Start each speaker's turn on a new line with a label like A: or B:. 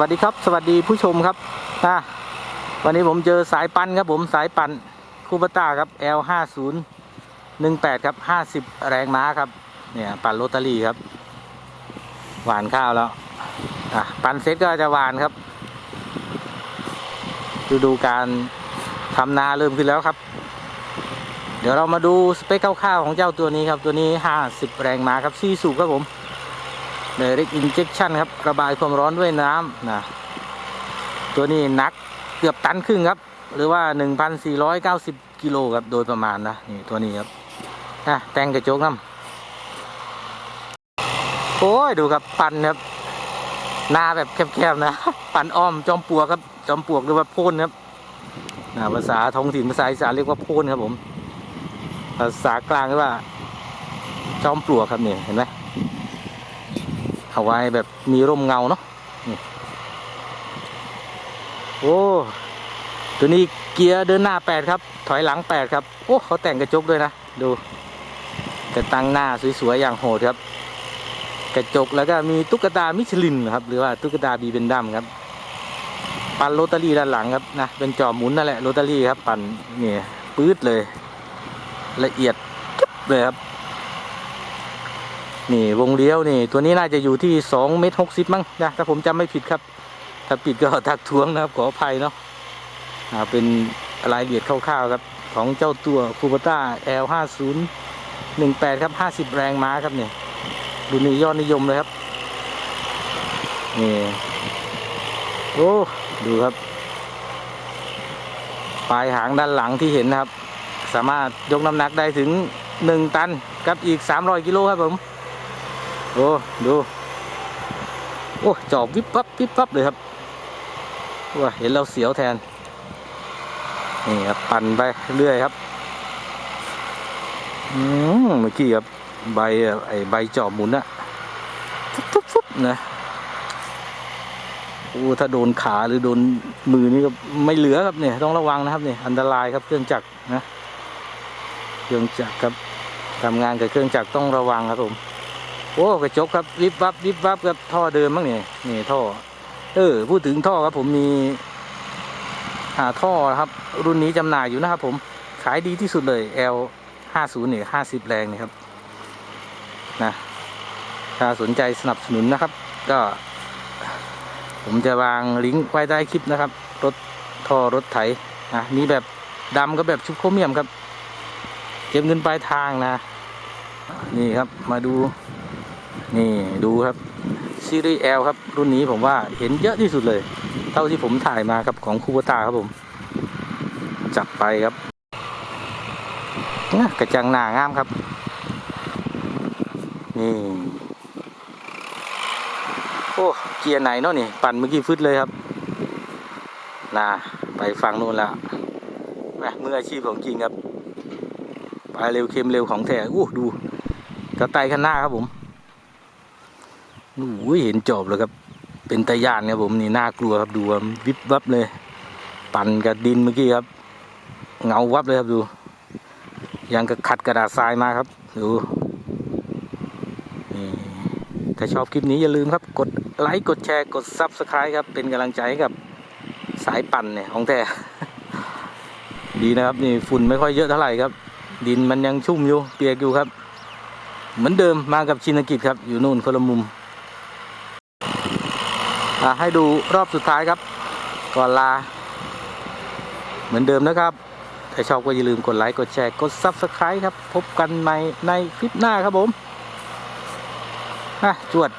A: วัสดีครับ สวัสดีผู้ชมครับอะวันนี้ผมเจอสายปันครับผมสายปันคูปต้าครับ L 5 0 1 8ครับ50แรงม้าครับ เนี่ยปั่นโรตารี่ครับ หวานข้าวแล้วอะปั่นเสร็จก็จะหวานครับฤดูการทำนาเริ่มขึ้นแล้วครับ เดี๋ยวเรามาดูสเปคคร่าวๆของเจ้าตัวนี้ครับ ตัวนี้50แรงม้าครับซีสูบครับผม Direct Injection ครับ ระบายความร้อนด้วยน้ำนะตัวนี้หนักเกือบตันครึ่งครับ หรือว่า 1,490 กิโลครับ โดยประมาณนะนี่ตัวนี้ครับอะแต่งกระจกน้ำโอ้ย ดูครับ ปันครับหน้าแบบแคบๆนะ ปันอ้อมจอมปลวกครับ จอมปลวกหรือว่าโพนครับนะภาษาท้องถิ่นภาษาอีสานเรียกว่าโพนครับผม ภาษากลางเรียกว่า จอมปลวกครับเนี่ยเห็นไหม เอาไว้แบบมีร่มเงาเนาะโอ้ ตัวนี้เกียร์เดินหน้าแปดครับ ถอยหลังแปดครับ โอ้เขาแต่งกระจกด้วยนะ ดูแต่ตั้งหน้าสวยๆอย่างโหดครับ กระจกแล้วก็มีตุ๊กตามิชลินครับ หรือว่าตุ๊กตาบีเบนดัมครับ ปั่นโรตารี่ด้านหลังครับนะ เป็นจอหมุนนั่นแหละโรตารี่ครับ ปั่นนี่ปื๊ดเลย ละเอียดเลยครับ นี่วงเลี้ยวนี่ ตัวนี้น่าจะอยู่ที่สองเมตรหกสิบมั้งนะถ้าผมจำไม่ผิดครับ ถ้าผิดก็ทักท้วงนะครับขออภัยเนาะเป็นรายละเอียดคร่าวๆครับ ของเจ้าตัวคูปต้า L ห้าศูนย์หนึ่งแปดครับห้าสิบแรงม้าครับเนี่ยดูนี่ยอดนิยมเลยครับ นี่ โอ้ ดูครับ ปลายหางด้านหลังที่เห็นนะครับ สามารถยกน้ำหนักได้ถึงหนึ่งตันกับอีกสามร้อยกิโลครับผม โอ้ดู โอ้จอบวิบวับวิบวับเลยครับว้าเห็นเราเสียวแทน นี่ครับปั่นไปเรื่อยครับอืมเมื่อกี้ครับใบไอ้ใบจอบหมุนอะฟุบฟุบฟุบนะโอ้ถ้าโดนขาหรือโดนมือนี่ก็ไม่เหลือครับเนี่ยต้องระวังนะครับเนี่ยอันตรายครับเครื่องจักรนะ เครื่องจักรครับทำงานกับเครื่องจักรต้องระวังครับผม โอ้กระจกครับวิบวับวิบวับกับท่อเดิมมั้งเนี่ยนี่ท่อ เออ พูดถึงท่อครับผมมีหาท่อครับ รุ่นนี้จำหน่ายอยู่นะครับผมขายดีที่สุดเลย L ห้าศูนย์เนี่ยห้าสิบแรงนี่ครับนะถ้าสนใจสนับสนุนนะครับ ก็ ผมจะวางลิงก์ไว้ใต้คลิปนะครับ รถท่อรถไถนะมีแบบดำกับแบบชุบโครเมียมครับ เก็บเงินปลายทางนะ นี่ครับมาดู นี่ดูครับซีรีส์ L ครับ รุ่นนี้ผมว่าเห็นเยอะที่สุดเลย เท่าที่ผมถ่ายมาครับของคูบตาครับผม จับไปครับนะกระจังหนางามครับ นี่ โอ้เกียร์ไหนเนาะนี่ ปั่นเมื่อกี้ฟึดเลยครับนะไปฟังนู่นล้วแม่มืออาชีพของจริงครับ ไปเร็วเค็มเร็วของแท้อู้ดูกระไตข้างหน้าครับผม โอ้ยเห็นจอบเลยครับ เป็นตะยานครับผมนี่น่ากลัวครับดูวิบวับเลย ปั่นกับดินเมื่อกี้ครับ เงาวับเลยครับดูยังกระขัดกระดาษทรายมาครับดูถ้าชอบคลิปนี้อย่าลืมครับ กดไลค์กดแชร์กดซับสไครต์ครับ เป็นกำลังใจให้กับสายปั่นเนี่ยของแท้ดีนะครับนี่ฝุ่นไม่ค่อยเยอะเท่าไหร่ครับ ดินมันยังชุ่มอยู่เปียกอยู่ครับ เหมือนเดิมมากับชินกิจครับ อยู่นู่นคนละมุม ให้ดูรอบสุดท้ายครับ ก่อนลา เหมือนเดิมนะครับ ถ้าชอบก็อย่าลืมกดไลค์ กดแชร์ กด Subscribe ครับ พบกันใหม่ในคลิปหน้าครับผมอะจวด